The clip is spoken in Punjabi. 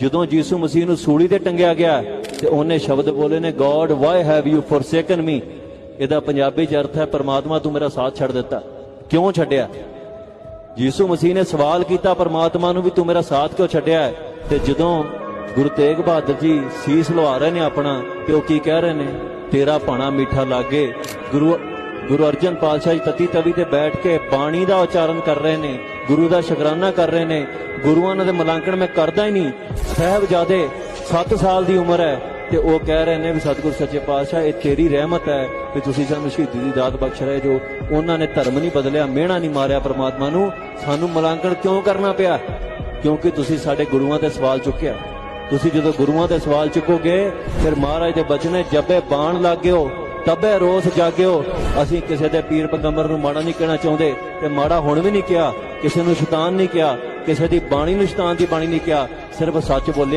ਜਦੋਂ ਯੀਸੂ ਮਸੀਹ ਨੂੰ ਸੂਲੀ ਤੇ ਟੰਗਿਆ ਗਿਆ ਤੇ ਉਹਨੇ ਸ਼ਬਦ ਬੋਲੇ ਨੇ God why have you forsaken me ਇਹਦਾ ਪੰਜਾਬੀ ਚ ਅਰਥ ਹੈ, ਪਰਮਾਤਮਾ ਤੂੰ ਮੇਰਾ ਸਾਥ ਛੱਡ ਦਿੱਤਾ। ਕਿਉਂ ਛੱਡਿਆ? ਯੀਸੂ ਮਸੀਹ ਨੇ ਸਵਾਲ ਕੀਤਾ, ਪਰਮਾਤਮਾ ਨੂੰ ਵੀ ਤੂੰ ਮੇਰਾ ਸਾਥ ਕਿਉਂ ਛੱਡਿਆ ਤੇ ਜਦੋਂ ਗੁਰੂ ਤੇਗ ਬਹਾਦਰ ਜੀ ਸੀਸ ਲਵਾ ਰਹੇ ਨੇ ਆਪਣਾ, ਤੇ ਉਹ ਕੀ ਕਹਿ ਰਹੇ ਨੇ? ਤੇਰਾ ਭਾਣਾ ਮਿੱਠਾ ਲਾਗੇ। ਗੁਰੂ ਗੁਰੂ ਅਰਜਨ ਪਾਤਸ਼ਾਹ ਜੀ ਤਤੀ ਤਵੀ ਤੇ ਬੈਠ ਕੇ ਬਾਣੀ ਦਾ ਉਚਾਰਨ ਕਰ ਰਹੇ ਨੇ, ਗੁਰੂ ਦਾ ਸ਼ੁਕਰਾਨਾ ਕਰ ਰਹੇ ਨੇ, ਗੁਰੂਆਂ ਨਾਲ ਦੇ ਮਲਾਂਕਣ ਮੈਂ ਕਰਦਾ ਹੀ ਨਹੀਂ। ਸਾਹਿਬਜ਼ਾਦੇ 7 ਸਾਲ ਦੀ ਉਮਰ ਹੈ ਤੇ ਉਹ ਕਹਿ ਰਹੇ ਨੇ ਵੀ ਸਤਿਗੁਰ ਸੱਚੇ ਪਾਤਸ਼ਾਹ, ਇਹ ਤੇਰੀ ਰਹਿਮਤ ਹੈ ਕਿ ਤੁਸੀਂ ਸਾਨੂੰ ਸ਼ਹੀਦੀ ਦੀ ਦਾਤ ਬਖਸ਼ ਰਹੇ ਜੋ ਉਹਨਾਂ ਨੇ ਧਰਮ ਨਹੀਂ ਬਦਲਿਆ, ਮਿਹਣਾ ਨਹੀਂ ਮਾਰਿਆ ਪ੍ਰਮਾਤਮਾ ਨੂੰ, ਸਾਨੂੰ ਮਲਾਂਕਣ ਕਿਉਂ ਕਰਨਾ ਪਿਆ? ਕਿਉਂਕਿ ਤੁਸੀਂ ਸਾਡੇ ਗੁਰੂਆਂ ਤੇ ਸਵਾਲ ਚੁੱਕਿਆ। ਤੁਸੀਂ ਜਦੋਂ ਗੁਰੂਆਂ ਤੇ ਸਵਾਲ ਚੁੱਕੋਗੇ, ਫਿਰ ਮਹਾਰਾਜ ਦੇ ਬਚਨੇ ਜੱਬੇ ਬਾਣ ਲੱਗਿਓ। ਤਬੇ ਰੋਸ ਜਾਗਿਓ। ਅਸੀਂ ਕਿਸੇ ਦੇ ਪੀਰ ਪੈਗੰਬਰ ਨੂੰ ਮਾੜਾ ਨਹੀਂ ਕਹਿਣਾ ਚਾਹੁੰਦੇ ਤੇ ਮਾੜਾ ਹੁਣ ਵੀ ਨਹੀਂ ਕਿਹਾ, ਕਿਸੇ ਨੂੰ ਸ਼ੈਤਾਨ ਨਹੀਂ ਕਿਹਾ, ਕਿਸੇ ਦੀ ਬਾਣੀ ਨੂੰ ਸ਼ੈਤਾਨ ਦੀ ਬਾਣੀ ਨਹੀਂ ਕਿਹਾ, ਸਿਰਫ ਸੱਚ ਬੋਲਿਆ